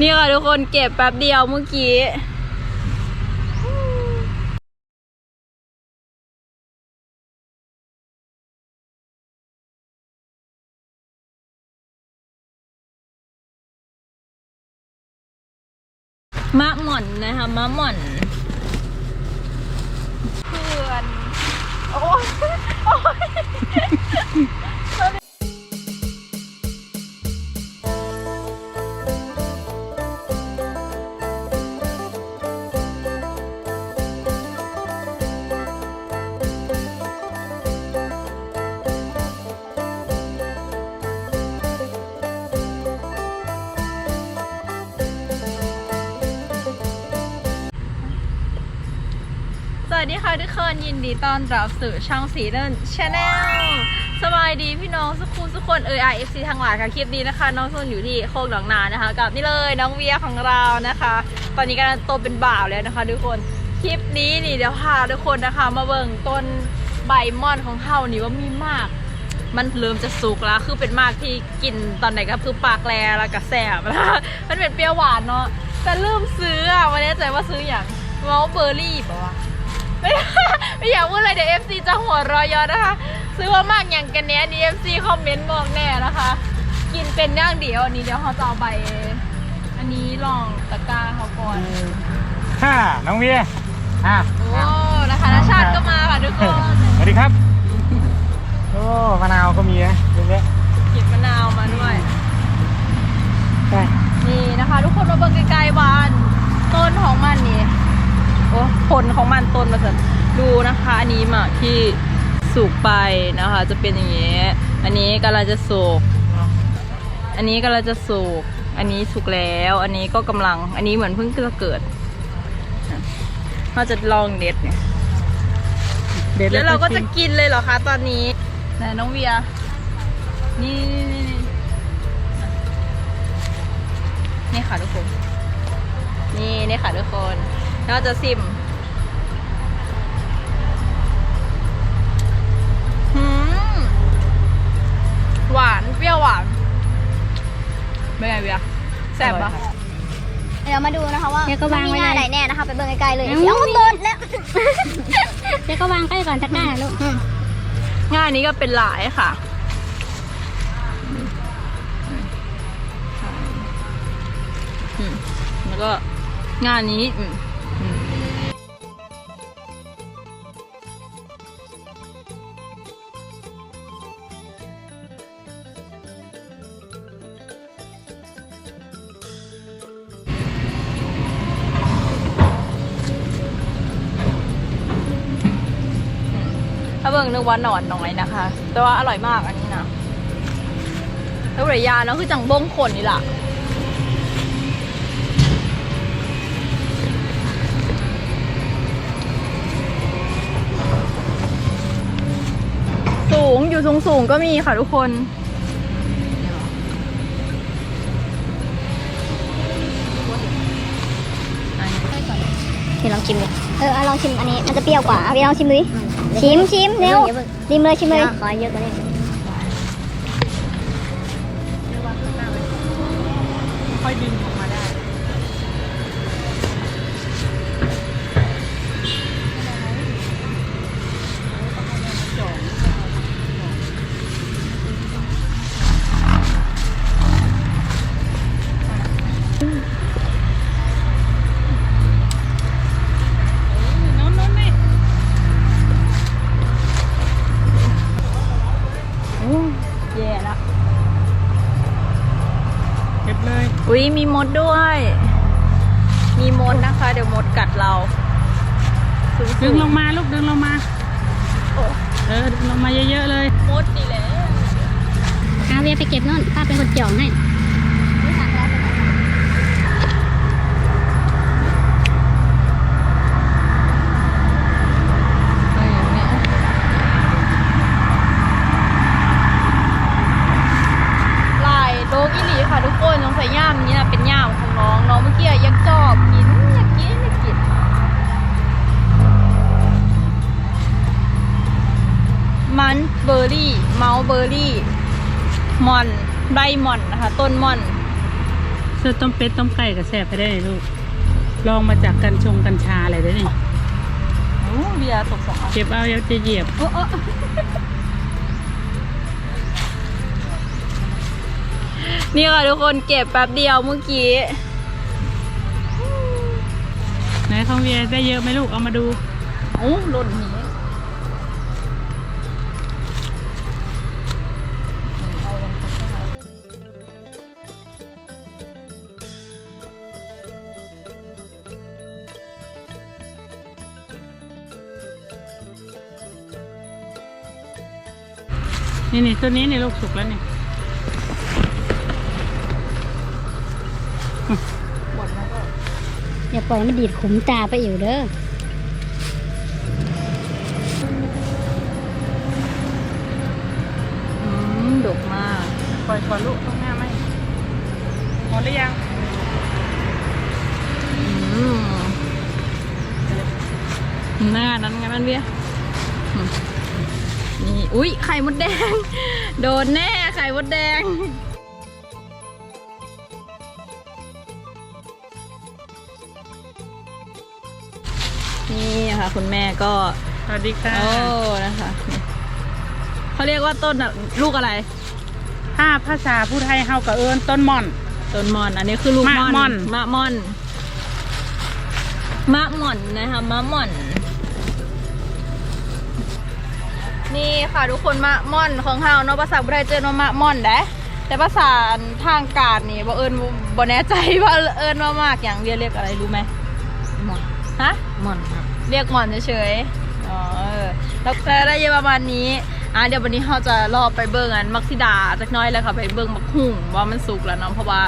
นี่ค่ะทุกคนเก็บแป๊บเดียวเมื่อกี้มะหม่อนนะคะมะหม่อนเพื่อน โอ้ยโอ้ย วัสดีค่ะทุกคนยินดีต้อนรับสู่ช่องสีเดินชาแนลสบายดีพี่น้องสุขุมสุกคนเออไอเอฟซีทั้งหลายค่ะคลิปนี้นะคะน้องซุนอยู่ที่โคกหนองนานะคะ กับนี่เลยน้องเวียของเรานะคะ ตอนนี้กำลังโตเป็นบ่าวแล้วนะคะ ทุกคนคลิปนี้นี่เดี๋ยวพาทุกคนนะคะ มาเบิ่งต้นใบม่อนของเฮานี่ว่ามีมาก มันเริ่มจะสุกแล้วคือเป็นมากที่กินตอนไหนก็คือปากแลแล้วก็แสบแล้วมันเป็นเปรี้ยวหวานเนาะแต่ลืมซื้ออะไม่แน่ใจว่าซื้ออย่างเมาเบอร์รี่ปะวะ ไม่ไม่อยากพูดอะไรเดี๋ยว FC จะหัวเรอยอนะคะ ซื้อว่ามากอย่างกันเนี้ยดี FC คอมเมนต์บอกแน่นะคะ กินเป็นอย่างเดียวอันนี้เดี๋ยวเขาจะเอาใบอันนี้ลองตะกร้าเขาก่อนค่ะน้องเวียอะโอ้นะคะนาชาติก็มาค่ะทุกคนสวัสดีครับโอ้มะนาวก็มีนะเยอะแยะเก็บมะนาวมาด้วยใช่นี่นะคะ ทุกคนมาเบิ่งใกล้ๆบ้านต้นของมันนี่โอ้ ผลของมันต้นมาสันดูนะคะอันนี้หมากที่สุกไปนะคะ จะเป็นอย่างนี้ อันนี้กำลังจะสุก อันนี้กำลังจะสุก อันนี้สุกแล้ว อันนี้ก็กำลัง อันนี้เหมือนเพิ่งจะเกิดเราจะลองเด็ดเนี่ยเด็ดแล้วเราก็จะชิมกินเลยเหรอคะตอนนี้ไหนน้องเวีย นี่นี่นี่นี่ค่ะทุกคน นี่นี่ค่ะทุกคน เราจะซิมหืมหวานเปรี้ยวหวานเป็นไงเวียแซ่บปะเดี๋ยวมาดูนะคะว่าเดี๋ยวก็วางไว้มีหน้าเลยไหนแน่นะคะ ไปเบิ่งไกลๆเลยเอ้าเดี๋ยวมันเบิดแล้วเดี๋ยวก็วางใกล้ก่อนตะกร้าลูกง่ายนี้ก็เป็นหลายค่ะ อืมแล้วก็งานนี้อืมอืม เบิ่งนึกว่าหนอนน้อยนะคะ แต่ว่าอร่อยมากอันนี้นะแล้วเรยาเนาะคือจังบ้งขนนี่ล่ะสูงอยู่สูงสูงก็มีค่ะทุกคนพี่ลองชิมดิเออเอาลองชิมอันนี้ มันจะเปรี้ยวกว่าเอาพี่ลองชิมดูดิ ชิมชิมเร็วชิมเลยชิมเลยขอเยอะกว่านี้ อุ้ยมีมดด้วย มีมดนะคะ เดี๋ยวมดกัดเราสูงๆดึงลงมาลูกดึงลงมา โอ้เออดึงลงมาเยอะๆเลย มดนี่แหละเอาเวียไปเก็บนู่นป้าเป็นคนจ่องให้ เมาส์เบอร์รี่มอนไดมอนนะคะ ต้นมอนสอต้มเป็ดต้มไก่กับแซ่บไปได้เลยลูก ลองมาจากกัญชงกัญชาอะไรได้นี่โอ้เบียร์ตกสองอันเก็บเอาเดี๋ยวจะเหยียบโอ้โอ้นี่ค่ะทุกคนเก็บแป๊บเดียวเมื่อกี้ไหนของเวียได้เยอะไหมลูกเอามาดูโอ้หล่นหนี นี่นี่ตัวนี้นี่ลูกสุกแล้วนี่อย่าปล่อยมันดีดขุมตาไปอยู่เด้ออืมดกมาก ปล่อยก่อนลูกต้องหน้าไหมหมดหรือยังอืมหน้านั้นไงมันเบี้ยอืม นี่อุ้ยไข่มดแดง โดนแน่ไข่มดแดง นี่ค่ะคุณแม่ก็สวัสดีค่ะ โอ้นะคะเขาเรียกว่าต้นอะลูกอะไรถ้าภาษาผู้ไทยเฮากับเอิญต้นม่อน ต้นมอนอันนี้คือลูกมะม่อนม่อนมะม่อนมะม่อนนะคะมะม่อน นี่ค่ะทุกคนมะม่อนของเฮาเนาะภาษาไทยเจอว่ามะม่อนเด้แต่ภาษาทางการนี่บ่เอิญบ่แน่ใจว่าเอิญว่ามากอย่างเรียกเรียกอะไรรู้ไหมหมอนฮะหมอนครับเรียกหมอนเฉยๆอ๋อเออแล้วแล้วได้เยอะประมาณนี้อะเดี๋ยววันนี้เราจะรอไปเบิ่งอันมักซิดาจักหน้อยแล้วค่ะไปเบิ่งมักหุ่งว่ามันสุกแล้วเนาะเพราะว่า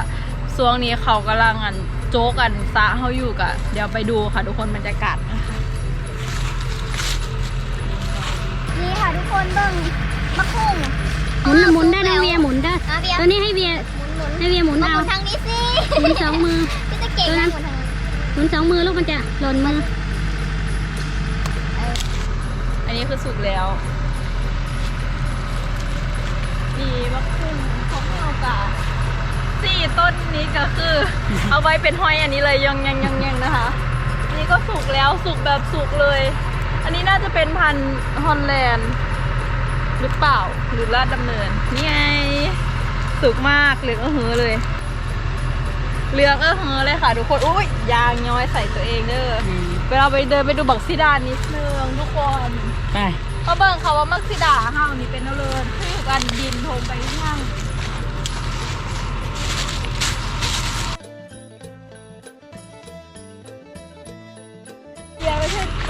ช่วงนี้เขากำลังอันโจ๊กกันซะเขาอยู่กะเดี๋ยวไปดูค่ะทุกคนบรรยากาศนะคะ ค่ะทุกคนเบิ่งมะคุ้งหมุนน่ะหมุนได้นะเวียหมุนได้อะเบียร์ตัวนี้ให้เวียหมุนหมุนให้เวียหมุนมาหเอามุนทางนี้สิหมุนสองมือ พี่จะเก่งนะหมุนทางนี้หมุนสองมือลูกมันจะหล่นมือ อันนี้คือสุกแล้วมีมักหุ่งของเรากะสี่ต้นนี้ก็คือ เอาไว้เป็นห้อยอันนี้เลยยังยังยังยังนะคะอันนี้ก็สุกแล้วสุกแบบสุกเลย อันนี้น่าจะเป็นพันธุ์ฮอลแลนด์หรือเปล่าหรือลาดดำเนิน นี่ไง สุกมากเหลืองเออเหอเลยเหลืองเออเหอเลยค่ะทุกคนอุ้ยยางย้อยใส่ตัวเองเด้ออืมเวลาไปเดินไปดูบักซิดานิดนึงทุกคนไปก็เบิ่งเขาว่ามักซิดาห้าวนี่เป็นเอาเลยคือกันดินโทงไปข้าง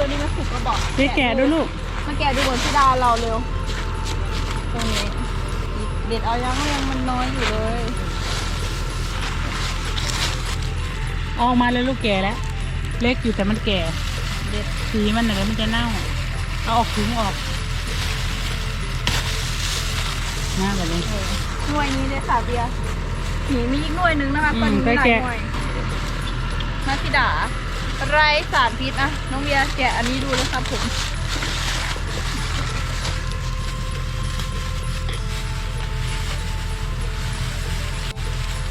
นี้มันสุกกระบอกพี่แกะด้วยลูกมาแกะดูบนซิดาเราเร็ว ตรงนี้ เด็ดเอายังยังมันน้อยอยู่เลย ออกมาเลยลูกแก่แล้ว เล็กอยู่แต่มันแก่ เด็ดสีมันน่ะเดี๋ยวมันจะเน่า เอาออกถุงออกหน้าแบบนี้หน่วยนี้เลยค่ะเบียร์นี่มีอีกหน่วยหนึงนะคะอืมตอนนี้มีหลายไปแกะหน่วยมาซิดา ไรสารพิษอะน้องเบียร์แกะอันนี้ดูเลยครับผม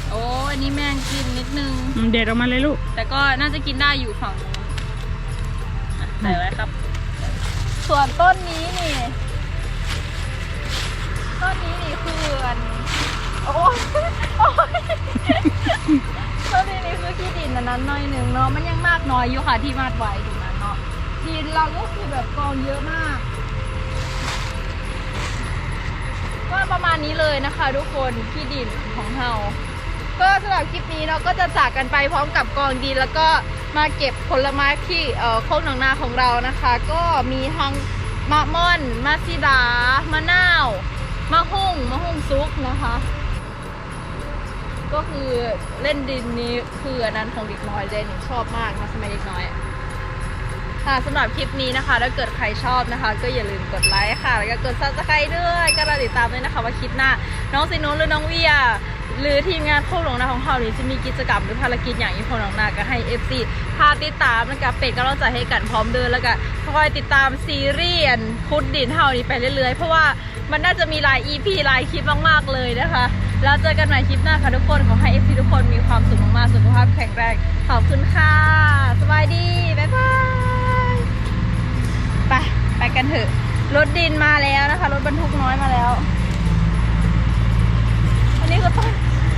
โอ้อันนี้แมงกินนิดนึง อืมเด็ดออกมาเลยลูก แต่ก็น่าจะกินได้อยู่ฝั่งนู้นอะใส่ไว้ครับ ส่วนต้นนี้นี่ ต้นนี้นี่คืออันโอ้ยโอ้ยต้นนี้นี่คือขี้ดิ นั้นหน้อยหนึ่งเนาะมันยังมากน้อยอยู่ค่ะที่มาดไว้ตรงนั้นเนาะดินเราก็คือแบบกองเยอะมาก ก็ประมาณนี้เลยนะคะ ทุกคนที่ดินของเราก็สำหรับคลิปนี้เราก็จะจากกันไปพร้อมกับกองดินแล้วก็มาเก็บผลไม้ที่เอ่อโคกหนองนาของเรานะคะ ก็มีทั้งมะม่อนมะซิดามะนาวมะฮุ่งมะฮุ่งซุกนะคะ ก็คือเล่นดินนี้คืออันนั้นของเด็กน้อยเลยหนูชอบมากนะสมัยเด็กน้อยค่ะสำหรับคลิปนี้นะคะ ถ้าเกิดใครชอบนะคะ ก็อย่าลืมกดไลค์ค่ะ แล้วก็กดซับสไครต์ด้วยก็รอติดตามด้วยนะคะ ว่าคลิปหน้า น้องซิโนหรือน้องเวียหรือทีมงานโคกหลวงนาของเขานี้จะมีกิจกรรมหรือภารกิจอย่างยี่โคกหลวงนาก็ให้ FC พาติดตามแล้วก็เป็นกำลังใจให้กันพร้อมเดินแล้วก็คอยติดตามซีรีส์อันพุดดินเฮานี้ไปเรื่อยๆ เพราะว่า มันน่าจะมีหลาย EP หลายคลิปมากๆเลยนะคะแล้วเจอกันใหม่คลิปหน้าค่ะทุกคนขอให้ FC ทุกคนมีความสุขมากๆสุขภาพแข็งแรงขอบคุณค่ะสบายดีบ๊ายบายไปไปกันเถอะรถดินมาแล้วนะคะ รถบรรทุกน้อยมาแล้ว อันนี้ก็ต้น